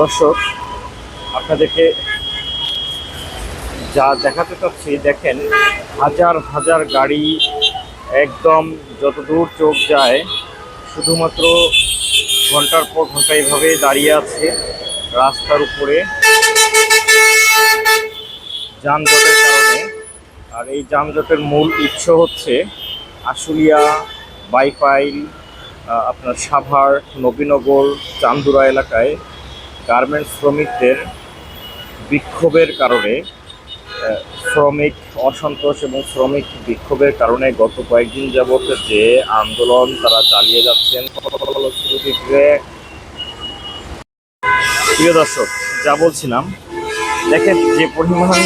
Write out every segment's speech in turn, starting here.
দর্শক, আপনাদেরকে যা দেখাতে চাচ্ছি, দেখেন, হাজার হাজার গাড়ি একদম যত দূর চোখ যায়, শুধুমাত্র ঘণ্টার পর ঘণ্টা এইভাবে দাঁড়িয়ে আছে রাস্তার উপরে। যানজটের কারণে। আর এই যানজটের মূল উৎস হচ্ছে আশুলিয়া, বাইপাইল আপনার সাভার, নবীনগর, চান্দুরা এলাকায় গার্মেন্টস শ্রমিকদের বিক্ষোভের কারণে শ্রমিক অসন্তোষ এবং শ্রমিক বিক্ষোভের কারণে গত কয়েকদিন যাবত যে আন্দোলন তারা চালিয়ে যাচ্ছেন প্রিয় দর্শক, যা বলছিলাম, দেখেন যে পরিমাণ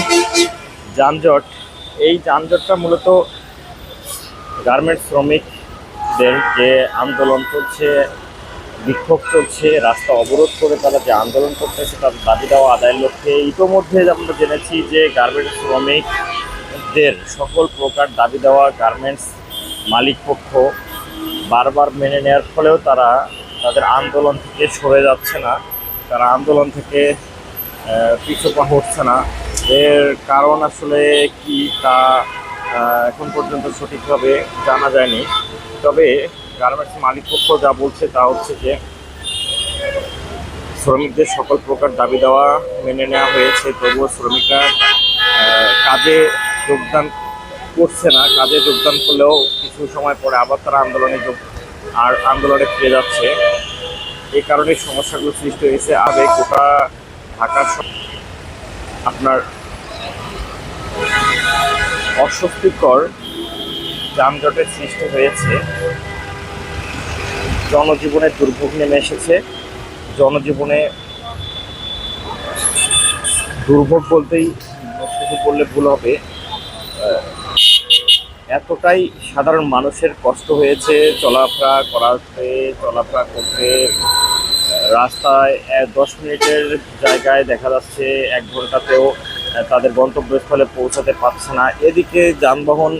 যানজট, এই যানজটটা মূলত গার্মেন্টস শ্রমিকদের যে আন্দোলন চলছে বিক্ষোভ চলছে রাস্তা অবরোধ করে তারা যে আন্দোলন করতেছে তাদের দাবি দেওয়া আদায়ের লক্ষ্যে ইতোমধ্যে আমরা জেনেছি যে গার্মেন্টস শ্রমিকদের সকল প্রকার দাবি দেওয়া গার্মেন্টস মালিক পক্ষ বারবার মেনে নেওয়ার ফলেও তারা তাদের আন্দোলন থেকে সরে যাচ্ছে না। তারা আন্দোলন থেকে আহ, পিছু পা হচ্ছে না। এর কারণ আসলে কি তা এখন পর্যন্ত সঠিকভাবে জানা যায়নি। তবে গার্মেন্টস মালিক পক্ষ যা বলছে তা হচ্ছে যে শ্রমিকদের সকল প্রকার দাবি দেওয়া মেনে নেওয়া হয়েছে। তবুও শ্রমিকরা কাজে যোগদান করছে না। কাজে যোগদান করলেও কিছু সময় পরে আবার তারা আন্দোলনে যোগ, আর আন্দোলনে ফিরে যাচ্ছে। এই কারণে সমস্যাগুলো সৃষ্টি হয়েছে। আগে গোটা ঢাকার আপনার অস্বস্তিকর যানজটের সৃষ্টি হয়েছে। জনজীবনে দুর্ভোগ নেমে এসেছে। জনজীবনে দুর্ভোগ বলতেই শুধু বললে ভুল হবে। এতটাই সাধারণ মানুষের কষ্ট হয়েছে, চলাফেরা করাতে, চলাফেরা করতে। রাস্তায় দশ মিনিটের জায়গায় দেখা যাচ্ছে এক ঘন্টাতেও তাদের গন্তব্যস্থলে পৌঁছাতে পারছে না। এদিকে যানবাহন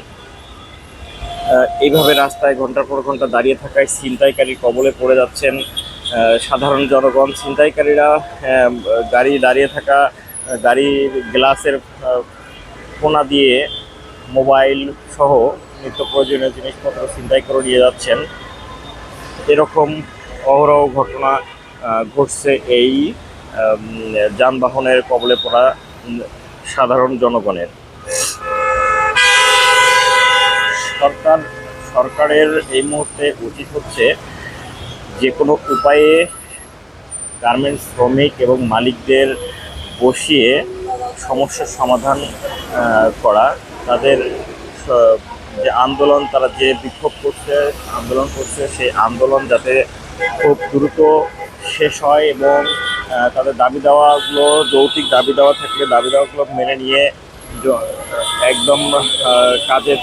এইভাবে রাস্তায় ঘণ্টার পর ঘণ্টা দাঁড়িয়ে থাকায় ছিনতাইকারীর কবলে পড়ে যাচ্ছেন সাধারণ জনগণ। ছিনতাইকারীরা গাড়ি দাঁড়িয়ে থাকা গাড়ির গ্লাসের কোনা দিয়ে মোবাইল সহ নিত্য প্রয়োজনীয় জিনিসপত্র ছিনতাই করে নিয়ে যাচ্ছেন। এরকম অহরহ ঘটনা ঘটছে এই যানবাহনের কবলে পড়া সাধারণ জনগণের। সরকার, সরকারের এই মুহূর্তে উচিত হচ্ছে যে কোনো উপায়ে গার্মেন্টস শ্রমিক এবং মালিকদের বসিয়ে সমস্যার সমাধান করা, তাদের যে আন্দোলন তারা যে বিক্ষোভ করছে, আন্দোলন করছে, সেই আন্দোলন যাতে খুব দ্রুত শেষ হয় এবং তাদের দাবি দেওয়াগুলো যৌতিক দাবি দেওয়া থাকলে দাবি দেওয়াগুলো মেনে নিয়ে একদম কাজে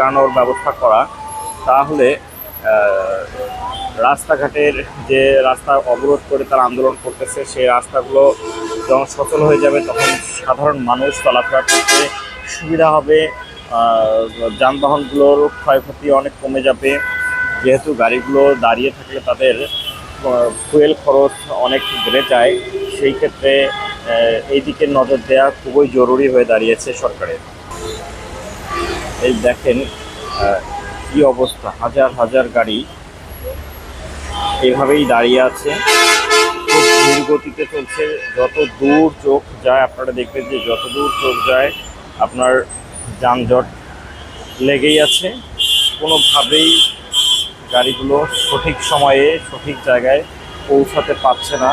যোগানোর ব্যবস্থা করা, তাহলে রাস্তাঘাটের যে রাস্তা অবরোধ করে তারা আন্দোলন করতেছে, সেই রাস্তাগুলো যখন সচল হয়ে যাবে, তখন সাধারণ মানুষ চলাফেরা করতে সুবিধা হবে যানবাহনগুলোর ক্ষয়ক্ষতি অনেক কমে যাবে। যেহেতু গাড়িগুলো দাঁড়িয়ে থাকলে তাদের ফুয়েল খরচ অনেক বেড়ে যায়, সেই ক্ষেত্রে এই দিকে নজর দেওয়া খুবই জরুরি হয়ে দাঁড়িয়েছে সরকারের। এই দেখেন কি অবস্থা। হাজার হাজার গাড়ি এভাবেই দাঁড়িয়ে আছে। খুব ধীর গতিতে চলছে। যত দূর চোখ যায়, আপনারা দেখবেন যে যত দূর চোখ যায়, আপনার যানজট লেগেই আছে। কোনোভাবেই গাড়িগুলো সঠিক সময়ে সঠিক জায়গায় পৌঁছাতে পারছে না।